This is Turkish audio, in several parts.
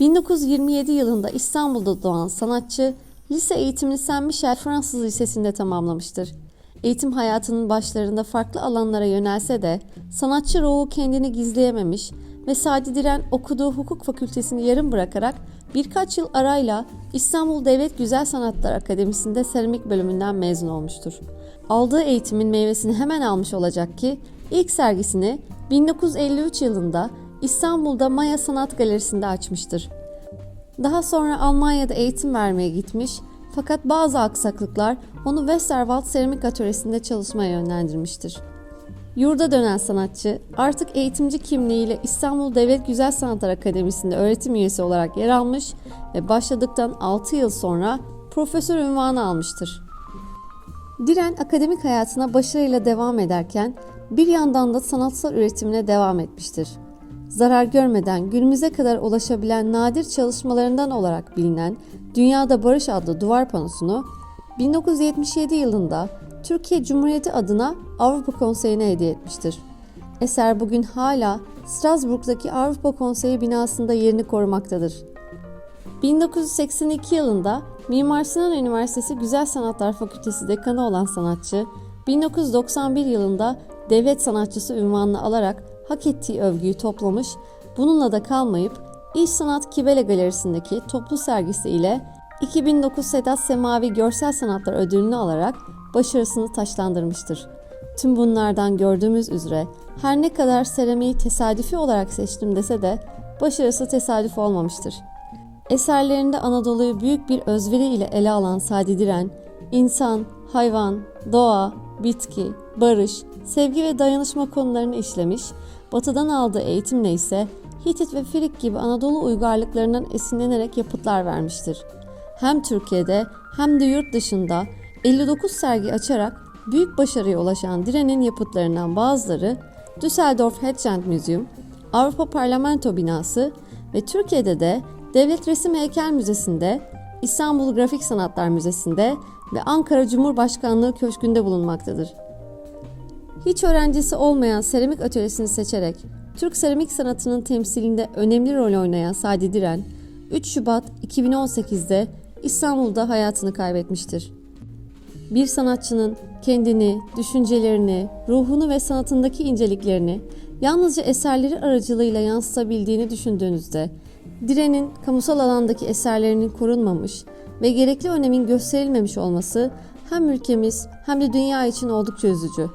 1927 yılında İstanbul'da doğan sanatçı, lise eğitimini Saint Michel Fransız Lisesi'nde tamamlamıştır. Eğitim hayatının başlarında farklı alanlara yönelse de sanatçı ruhu kendini gizleyememiş ve Sadi Diren okuduğu hukuk fakültesini yarım bırakarak birkaç yıl arayla İstanbul Devlet Güzel Sanatlar Akademisi'nde seramik bölümünden mezun olmuştur. Aldığı eğitimin meyvesini hemen almış olacak ki ilk sergisini 1953 yılında İstanbul'da Maya Sanat Galerisi'nde açmıştır. Daha sonra Almanya'da eğitim vermeye gitmiş fakat bazı aksaklıklar onu Westerwald Seramik Atölyesi'nde çalışmaya yönlendirmiştir. Yurda dönen sanatçı artık eğitimci kimliğiyle İstanbul Devlet Güzel Sanatlar Akademisi'nde öğretim üyesi olarak yer almış ve başladıktan 6 yıl sonra profesör unvanı almıştır. Diren akademik hayatına başarıyla devam ederken bir yandan da sanatsal üretimine devam etmiştir. Zarar görmeden günümüze kadar ulaşabilen nadir çalışmalarından olarak bilinen Dünyada Barış adlı duvar panosunu 1977 yılında Türkiye Cumhuriyeti adına Avrupa Konseyi'ne hediye etmiştir. Eser bugün hala Strasbourg'daki Avrupa Konseyi binasında yerini korumaktadır. 1982 yılında Mimar Sinan Üniversitesi Güzel Sanatlar Fakültesi dekanı olan sanatçı, 1991 yılında devlet sanatçısı ünvanını alarak hak ettiği övgüyü toplamış, bununla da kalmayıp İş Sanat Kibele Galerisi'ndeki toplu sergisi ile 2009 Sedat Semavi Görsel Sanatlar Ödülünü alarak başarısını taşlandırmıştır. Tüm bunlardan gördüğümüz üzere her ne kadar seramiği tesadüfi olarak seçtim dese de başarısı tesadüf olmamıştır. Eserlerinde Anadolu'yu büyük bir özveri ile ele alan Sadi Diren, insan, hayvan, doğa, bitki, barış, sevgi ve dayanışma konularını işlemiş, batıdan aldığı eğitimle ise Hitit ve Firik gibi Anadolu uygarlıklarından esinlenerek yapıtlar vermiştir. Hem Türkiye'de hem de yurt dışında 59 sergi açarak büyük başarıya ulaşan Diren'in yapıtlarından bazıları Düsseldorf Hedgend Museum, Avrupa Parlamento binası ve Türkiye'de de Devlet Resim Heykel Müzesi'nde, İstanbul Grafik Sanatlar Müzesi'nde ve Ankara Cumhurbaşkanlığı Köşkü'nde bulunmaktadır. Hiç öğrencisi olmayan seramik atölyesini seçerek Türk seramik sanatının temsilinde önemli rol oynayan Sadi Diren, 3 Şubat 2018'de İstanbul'da hayatını kaybetmiştir. Bir sanatçının kendini, düşüncelerini, ruhunu ve sanatındaki inceliklerini yalnızca eserleri aracılığıyla yansıtabildiğini düşündüğünüzde, Diren'in kamusal alandaki eserlerinin korunmamış ve gerekli önemin gösterilmemiş olması hem ülkemiz hem de dünya için oldukça üzücü.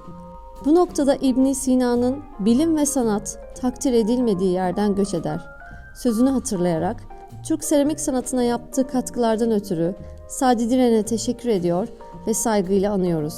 Bu noktada İbn Sina'nın bilim ve sanat takdir edilmediği yerden göç eder. Sözünü hatırlayarak Türk seramik sanatına yaptığı katkılardan ötürü Sadi Diren'e teşekkür ediyor ve saygıyla anıyoruz.